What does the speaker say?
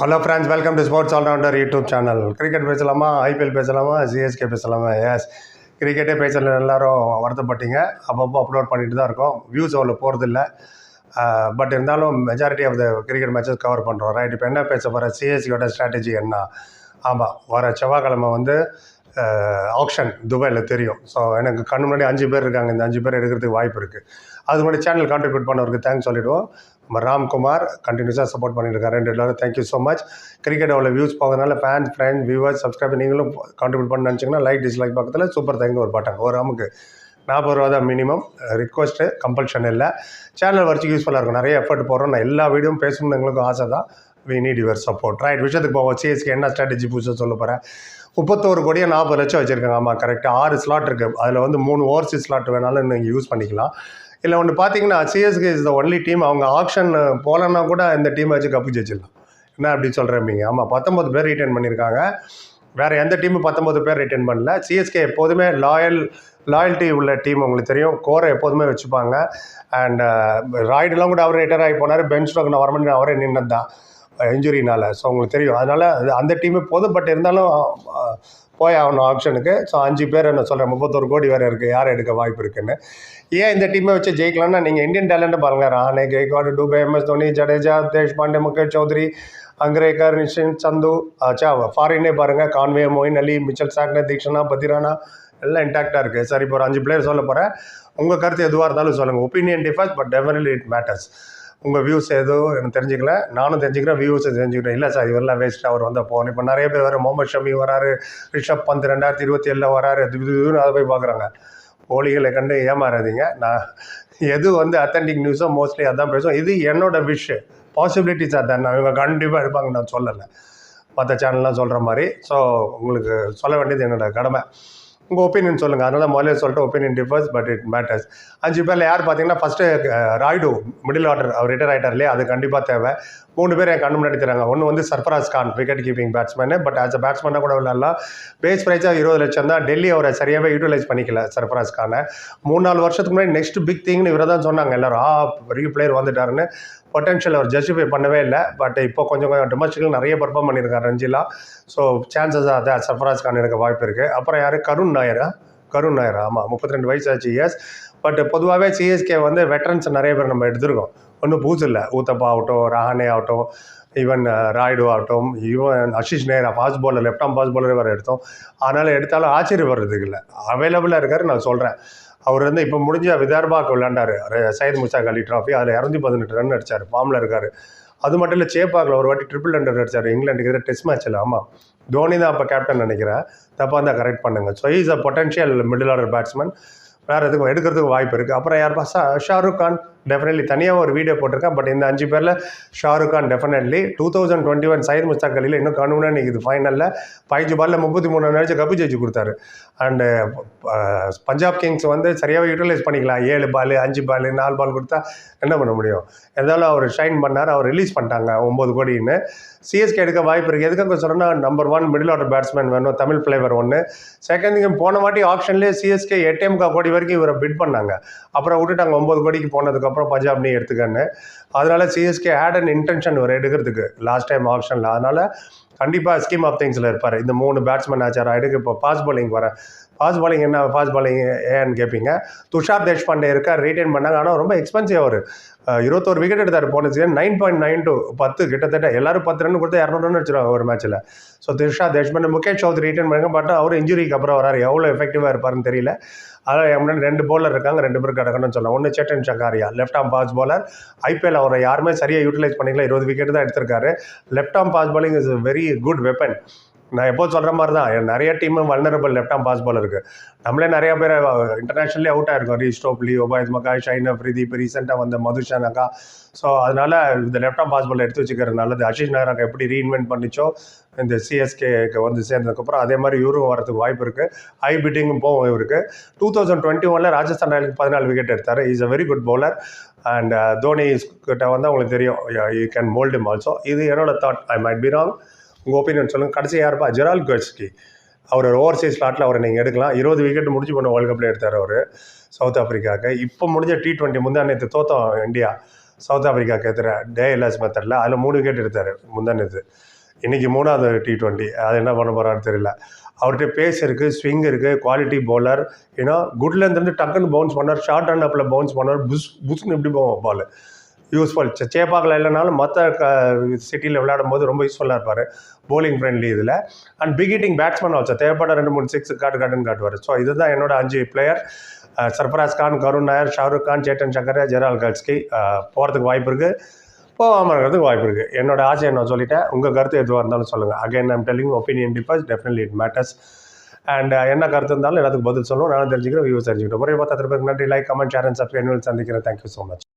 Hello friends welcome to sports allrounder YouTube channel cricket பேசலாமா? IPL பேசலாமா? CSK பேசலாமா? Yes கிரிக்கெட்டே பேசல எல்லாரும் வருத்தப்பட்டீங்க. அப்பப்போ அப்லோட் பண்ணிட்டு தான் இருக்கோம். வியூஸ் அவ்வளோ போகிறதில்ல பட் இருந்தாலும் majority of the cricket matches cover பண்ணுறோம் ரைட் இப்போ என்ன பேச போகிற சிஎஸ்சியோட ஸ்ட்ராட்டஜி என்ன? ஆமாம் வர செவ்வாய்க்கிழமை வந்து ஆக்ஷன் துபாயில் தெரியும். ஸோ எனக்கு கண் முன்னாடி அஞ்சு பேர் இருக்காங்க. இந்த அஞ்சு பேர் எடுக்கிறதுக்கு வாய்ப்பு இருக்குது அது முன்னாடி சேனல் கான்ட்ரிபியூட் பண்ணவருக்கு தேங்க்ஸ் சொல்லிவிடுவோம் நம்ம ராம்குமார் கண்டினியூஸாக சப்போர்ட் பண்ணிட்டு இருக்காரு ரெண்டு எல்லாரும் thank you so much cricket அவ்வளோ வியூஸ் போகிறதுனால ஃபேன் ஃப்ரெண்ட் வியூவர்ஸ் சப்ஸ்கிரைபர் நீங்களும் கான்ட்ரிபியூட் பண்ண நினச்சிங்கன்னா லைக் டிஸ்லைக் பக்கத்தில் சூப்பர் தேங்க்யூ ஒரு பாட்டாங்க ஒரு ராமுக்கு நாற்பது ரூபா தான் மினிமம் ரிக்வஸ்ட்டு கம்பல்ஷன் இல்லை. சேனல் வரைக்கும் யூஸ்ஃபுல்லாக இருக்கும். நிறைய எஃபர்ட் போடுறோம். நான் எல்லா வீடியோவும் பேசணும்னு எங்களுக்கும் ஆசை தான். We need your support right விஷயத்துக்கு போவோம். சிஎஸ்கே என்ன ஸ்ட்ராட்டஜி புதுசாக சொல்ல போகிறேன் முப்பத்தோரு கோடியே நாற்பது லட்சம் வச்சுருக்காங்க. ஆமாம் கரெக்டாக ஆறு ஸ்லாட் இருக்குது அதில் வந்து மூணு ஓவர்சீஸ் ஸ்லாட் வேணாலும் நீங்கள் யூஸ் பண்ணிக்கலாம். இல்லை ஒன்று பார்த்தீங்கன்னா CSK is the only team அவங்க ஆப்ஷன் போகலன்னா கூட இந்த டீமை வச்சு கப்பு ஜெயிச்சிடலாம். என்ன அப்படி சொல்கிறீங்க ஆமாம் பத்தொம்பது பேர் ரீட்டைன் பண்ணியிருக்காங்க. வேறு எந்த டீமும் பத்தொம்பது பேர் ரிட்டர்ன் பண்ணல. சிஎஸ்கே எப்போதுமே லாயல் லாயல்ட்டி உள்ள டீம் உங்களுக்கு தெரியும். கோரை எப்போதுமே வச்சுப்பாங்க. அண்ட் ராய்டுலாம் uh, கூட அவர் ரிட்டையர் ஆகி போனார். பெஞ்ச் ஸ்டோக் நான் வரமாட்டேன். அவரே நின்று தான் இன்ஜுரினால ஸோ உங்களுக்கு தெரியும். அதனால் அது அந்த டீமே போதும். பட் இருந்தாலும் போய் ஆகணும் ஆப்ஷனுக்கு ஸோ அஞ்சு பேர் என்ன சொல்கிறேன் முப்பத்தொரு கோடி வேறு இருக்குது யார் எடுக்க வாய்ப்பு இருக்குன்னு. ஏன் இந்த டீமை வச்சு ஜெயிக்கலாம்னா நீங்கள் இந்தியன் டேலண்ட்டை பாருங்கள் ராணே கெய்க்வாட் டூபே எம்எஸ் தோனி ஜடேஜா தேஷ் பாண்டே முகேஷ் சௌத்ரி அங்கரேகர் நிஷின் சந்து ஆச்சா ஃபாரினே பாருங்கள் கான்வே மொயின் அலி மிச்சல் சாக்னே தீக்ஷனா பத்திரானா எல்லாம் இன்டாக்டாக இருக்குது சரி இப்போ ஒரு அஞ்சு பிளேயர் சொல்ல போகிறேன் உங்கள் கருத்து எதுவாக இருந்தாலும் சொல்லுங்கள் opinion differs but definitely it matters உங்கள் வியூஸ் எதுவும் எனக்கு தெரிஞ்சுக்கல. நானும் தெரிஞ்சுக்கிறேன் வியூஸ் தெரிஞ்சுக்கிறேன். இல்லை சார் இவரெல்லாம் வேஸ்ட்டாக அவர் வந்தால் போகணும் இப்போ நிறைய பேர் வர முகமது ஷமி வராரு ரிஷப் பந்த் ரெண்டாயிரத்தி இருபத்தி ஏழில் வராரு இது அதை போய் பார்க்குறாங்க. போலிகளை கண்டு ஏமாறாதீங்க. நான் எது வந்து அத்தன்டிக் நியூஸோ மோஸ்ட்லி அதான் பேசுவோம். இது என்னோட விஷ் பாசிபிலிட்டிஸ் அதான் நான் இவங்க கண்டிப்பாக எடுப்பாங்க நான் சொல்லலை. மற்ற சேனல்லாம் சொல்கிற மாதிரி. ஸோ உங்களுக்கு சொல்ல வேண்டியது என்னோடய கடமை. உங்கள் ஒப்பீனியன் சொல்லுங்கள் அதனால் முதல்ல சொல்லிட்டு opinion differs but it matters அஞ்சு பேரில் யார் பார்த்தீங்கன்னா ஃபஸ்ட்டு ராய்டு மிடில் ஆர்டர் அவர் ரிட்டையர் ஆகிட்டார் இல்லையா? அது கண்டிப்பாக தேவை. மூணு பேர் என் கண்ணு முன்னாடி தராங்க ஒன்று வந்து Sarfaraz Khan wicket keeping batsman but as a பேட்ஸ்மேனாக கூட விளையாடலாம். பேஸ் ப்ரைஸாக இருபது லட்சம் தான். டெல்லி அவரை சரியாகவே யூட்டிலைஸ் பண்ணிக்கல சர்ஃபராஸ் கானை. மூணு நாலு வருஷத்துக்கு முன்னாடி நெக்ஸ்ட் பிக் திங்னு இவரை தான் சொன்னாங்க. எல்லோரும் ஆ பெரிய பிளேயர் வந்துட்டாருன்னு. பொட்டென்ஷியல் அவர் ஜஸ்டிஃபை பண்ணவே இல்லை. பட் இப்போ கொஞ்சம் கொஞ்சம் டொமஸ்டிக்கில் நிறைய பர்ஃபார்ம் பண்ணியிருக்காரு ரஞ்சிலா. ஸோ சான்சஸ் அதான் சர்ஃபராஜ் கான் எனக்கு வாய்ப்பு இருக்குது அப்புறம் யார்? கருண் நாயரா? கருண் நாயர். ஆமாம் முப்பத்தி ரெண்டு வயசு ஆச்சு எஸ் பட் பொதுவாகவே சிஎஸ்கே வந்து வெட்டரன்ஸ் நிறைய பேர் நம்ம எடுத்திருக்கோம். ஒன்றும் பூஜை இல்லை. ஊத்தப்பா ஆகட்டும் ரஹானே ஆகட்டும் ஈவன் uh, ராய்டு ஆகட்டும் even Ashish Nehra fast bowler left arm fast bowler வேறு எடுத்தோம். அதனால் எடுத்தாலும் ஆச்சரியப்படுறதுக்கு இல்லை. அவைலபிளாக இருக்காரு நான் சொல்கிறேன் அவர் வந்து இப்போ முடிஞ்ச விதர்பாக்கு விளையாண்டாரு. சையத் முஸ்தாக் அலி ட்ராஃபி அதில் இரநூத்தி பதினெட்டு ரன் அடிச்சார். ஃபார்மில் இருக்கார். அது மட்டும் இல்லை சேப்பாக்கில் ஒரு வாட்டி ட்ரிபிள் ஹண்ட்ரட் அடித்தார் இங்கிலாண்டுக்கு எதிராக டெஸ்ட் மேட்ச்சில் ஆமாம் தோனி தான் அப்போ கேப்டன் நினைக்கிறேன். தப்பாக தான் கரெக்ட் பண்ணுங்க. So is a potential middle order batsman வேறு எதுக்கும் எடுக்கிறதுக்கு வாய்ப்பு இருக்குது அப்புறம் யார் பாசா ஷாருக் கான் டெஃபினெட்லி தனியாக ஒரு வீடியோ போட்டிருக்கேன். பட் இந்த அஞ்சு பேரில் Shahrukh Khan definitely two thousand twenty one Syed Mushtaq அலியில் இன்னும் கண்ணுனா இது ஃபைனலில் பதினஞ்சு பாலில் முப்பத்தி மூணு நினச்சி கப்பு ஜெயிச்சு கொடுத்தாரு. அண்டு பஞ்சாப் கிங்ஸ் வந்து சரியாகவே யூட்டிலைஸ் பண்ணிக்கலாம். ஏழு பால் அஞ்சு பால் நாலு பால் கொடுத்தா என்ன பண்ண முடியும்? இருந்தாலும் அவர் ஷைன் பண்ணார் அவர் ரிலீஸ் பண்ணிட்டாங்க ஒம்பது கோடின்னு. சிஎஸ்கே எடுக்க வாய்ப்பு இருக்குது எதுக்காக சொன்னோன்னா number one middle order batsman வேணும் தமிழ் ஃப்ளேவர் ஒன்று செகண்ட் திங் போன வாட்டி ஆப்ஷன்லேயே சிஎஸ்கே எட்டே கோடி வரைக்கும் இவரை பிட் பண்ணாங்க. அப்புறம் விட்டுட்டாங்க ஒம்பது கோடிக்கு போனதுக்கு அதுக்கப்புறம் பஞ்சாப் நீ எடுத்துக்கன்னு. அதனால சிஎஸ்கே ஆட் அண்ட் இன்டென்ஷன் ஒரு எடுக்கிறதுக்கு லாஸ்ட் டைம் ஆப்ஷனில் அதனால் கண்டிப்பாக ஸ்கீம் ஆஃப் திங்ஸில் இருப்பார். இந்த மூணு பேட்ஸ்மேன் ஆச்சார் எடுக்க இப்போ பாஸ் bowling வரேன் ஃபாஸ்ட் பாலிங் என்ன ஃபாஸ்ட் பாலிங் ஏன்னு கேட்பீங்க துஷார் தேஷ்பாண்டே இருக்கார் ரீட்டைன் பண்ணாங்க. ஆனால் ரொம்ப எக்ஸ்பென்சிவ் அவர். இருபத்தோரு விக்கெட் எடுத்தார் போன season nine point nine two பத்து கிட்டத்தட்ட எல்லாரும் பத்து ரன் கொடுத்து இரநூறு ரன் அடிச்சிருவாங்க ஒரு மேட்ச்சில் ஸோ துஷார் தேஷ்பாண்டே முகேஷ் சௌத்ரி ரீட்டைன் பண்ணுங்க பட் அவர் இன்ஜுரிக்கு அப்புறம் வராரு. எவ்வளோ எஃபெக்டிவாக இருப்பாருன்னு தெரியல. அதான் என் முன்னாடி ரெண்டு bowler இருக்காங்க ரெண்டு பேர் கிடக்கணும்னு சொல்லலாம். ஒன்று Chetan Sakariya left arm fast bowler IPL அவரை யாருமே சரியாக யூட்டிலைஸ் பண்ணிக்கலாம் இருபது விக்கெட் தான் எடுத்திருக்காரு. Left arm pace bowling is very good weapon நான் எப்போ சொல்கிற மாதிரி தான் நிறைய டீமும் vulnerable left arm fast ball இருக்குது நம்மளே நிறைய பேர் இன்டர்நேஷ்னலே அவுட் ஆயிருக்கோம். ரீ ஸ்டோப்லி ஒபாய்ஸ் ஷைன் ஷைனா இப்போ ரீசெண்டாக வந்த மதுஷானக்கா ஸோ அதனால் இந்த லெஃப்ட் ஆம் பாஸ் பால் எடுத்து வச்சுக்கிறது நல்லது. அஷிஷ் நாயராக்கா எப்படி ரீஇன்வென்ட் பண்ணிச்சோ இந்த சிஎஸ்கேக்கு வந்து சேர்ந்ததுக்கப்புறம் அதே மாதிரி இவரும் வரதுக்கு வாய்ப்பு இருக்குது ஹை பிட்டிங்கும் போகும் இவருக்கு. டூ தௌசண்ட் டுவெண்ட்டி ஒனில் ராஜஸ்தான் ராயலுக்கு பதினாலு விக்கெட் எடுத்தார். Is a very good bowler and Dhoni கிட்ட வந்து அவங்களுக்கு தெரியும். யூ கேன் மோல்டு ஆல்சோ இது என்னோட thought I might be wrong உங்கள் ஒப்பீனியன் சொல்லுங்கள் கடைசி யாருப்பா? ஜெரால் கட்ஸ்கி. அவர் ஓவர்சீஸ் ஸ்லாட்டில் அவரை நீங்கள் எடுக்கலாம். இருபது விக்கெட் முடிஞ்சு போன வேர்ல்டு கப்பில் எடுத்தார் அவர் சவுத் ஆஃப்ரிக்காவுக்கு இப்போ முடிஞ்ச டி டுவெண்ட்டி முந்தா நேற்று தோத்தோம் இந்தியா. சவுத் ஆஃப்ரிக்காவுக்கு எதிர. டேஎல்எஸ் மெத்தடில் அதில் மூணு விக்கெட் எடுத்தார் முந்தானது இன்றைக்கி மூணாவது டி டுவெண்ட்டி அது என்ன பண்ண போகிறாரு தெரியல. அவர்கிட்ட பேஸ் இருக்குது ஸ்விங் இருக்குது குவாலிட்டி பவுலர் ஏன்னா குட்லேருந்து டக்குன்னு பவுன்ஸ் பண்ணார். ஷார்ட் அண்ட் அப்பில் பவுன்ஸ் பண்ணார். புஷ் புஷ்னு எப்படி போவோம் பால் யூஸ்ஃபுல். சேப்பாக்கில் இல்லைனாலும் மற்ற க சிட்டியில் விளையாடும் போது ரொம்ப யூஸ்ஃபுல்லாக இருப்பார். போலிங் ஃப்ரெண்ட்லி இதில். அண்ட் பிகிட்டிங் பேட்ஸ்மேன் ஆச்சு தேவைப்பட ரெண்டு மூணு சிக்ஸ் காட்டு காட்டுன்னு காட்டுவார். ஸோ இதுதான் என்னோட அஞ்சு player Sarfaraz Khan Karun Nair Shahrukh Khan Chetan Shankar Gerald Coetzee. போகிறதுக்கு வாய்ப்பு இருக்குது போகாமல் இருக்கிறதுக்கு வாய்ப்பு இருக்குது என்னோட ஆசையை நான் சொல்லிட்டேன். உங்கள் கருத்து எதுவாக இருந்தாலும் சொல்லுங்கள் again I'm telling opinion differs definitely it matters and என்ன கருத்து இருந்தாலும் எல்லாத்துக்கு பதில் சொல்லணும் நானும் தெரிஞ்சுக்கிறேன். வியூஸ் தெரிஞ்சுக்கிட்டோம். ஒரே பார்த்து பேருக்கு நன்றி. Like comment share and subscribe சந்திக்கிறேன். Thank you so much